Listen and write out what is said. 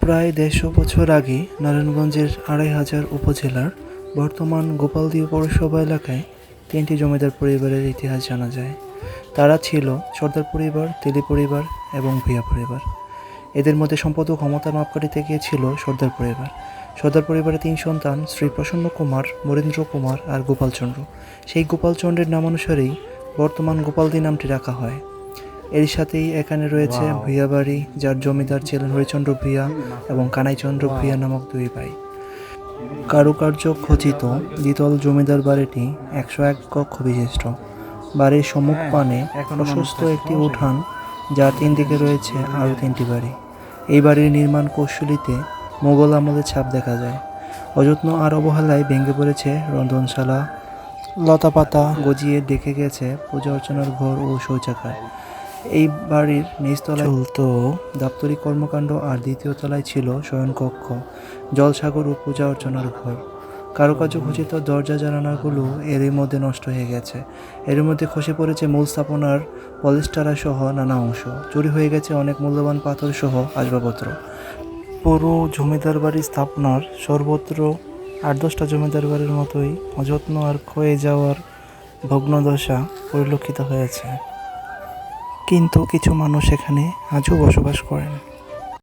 প্রায় দেড়শো বছর আগে নারায়ণগঞ্জের আড়াই হাজার উপজেলার বর্তমান গোপালদী পৌরসভা এলাকায় তিনটি জমিদার পরিবারের ইতিহাস জানা যায়। তারা ছিল সর্দার পরিবার, তেলি পরিবার এবং ভূঁইয়া পরিবার। এদের মধ্যে সম্পদ ও ক্ষমতার মাপকাঠিতে গিয়েছিল সর্দার পরিবার। সর্দার পরিবারের তিন সন্তান শ্রী প্রসন্ন কুমার মরেন্দ্র কুমার আর গোপালচন্দ্র। সেই গোপালচন্দ্রের নামানুসারেই বর্তমান গোপালদী নামটি রাখা হয়। এর সাথেই এখানে রয়েছে ভূঁইয়া বাড়ি যার জমিদার ছিলেন হরিচন্দ্র ভূঁইয়া এবং কানাইচন্দ্র ভূঁইয়া নামক দুই ভাই। কারুকার্য খচিত দ্বিতল জমিদার বাড়িটি একশো এক কক্ষ বিশিষ্ট। বাড়ির সম্মুখ পানে প্রশস্ত একটি উঠান যার তিন দিকে রয়েছে আরও তিনটি বাড়ি। এই বাড়ির নির্মাণ কৌশলীতে মোগল আমলের ছাপ দেখা যায়। অযত্ন আর অবহেলায় ভেঙে পড়েছে রন্ধনশালা লতাপাতা গজিয়ে ডেকে গেছে পূজা অর্চনার ঘর ও শৌচাগার। এই বাড়ির নিচতলায় চলত দাপ্তরিক কর্মকাণ্ড আর দ্বিতীয় তলায় ছিল শয়নকক্ষ জলসাগর ও পূজা অর্চনার ঘর। কারুকার্য খচিত দরজা জানালাগুলো এরই মধ্যে নষ্ট হয়ে গেছে। এর মধ্যে খসে পড়েছে মূল স্থাপনার পলিস্টারা সহ নানা অংশ। চুরি হয়ে গেছে অনেক মূল্যবান পাথর সহ আসবাবপত্র। পুরো জমিদার বাড়ির স্থাপনার সর্বত্র আট দশটা জমিদার বাড়ির মতোই অযত্ন আর ক্ষয়ে যাওয়ার ভগ্নদশা পরিলক্ষিত হয়েছে। কিন্তু কিছু মানুষ এখানে আজও বসবাস করেন।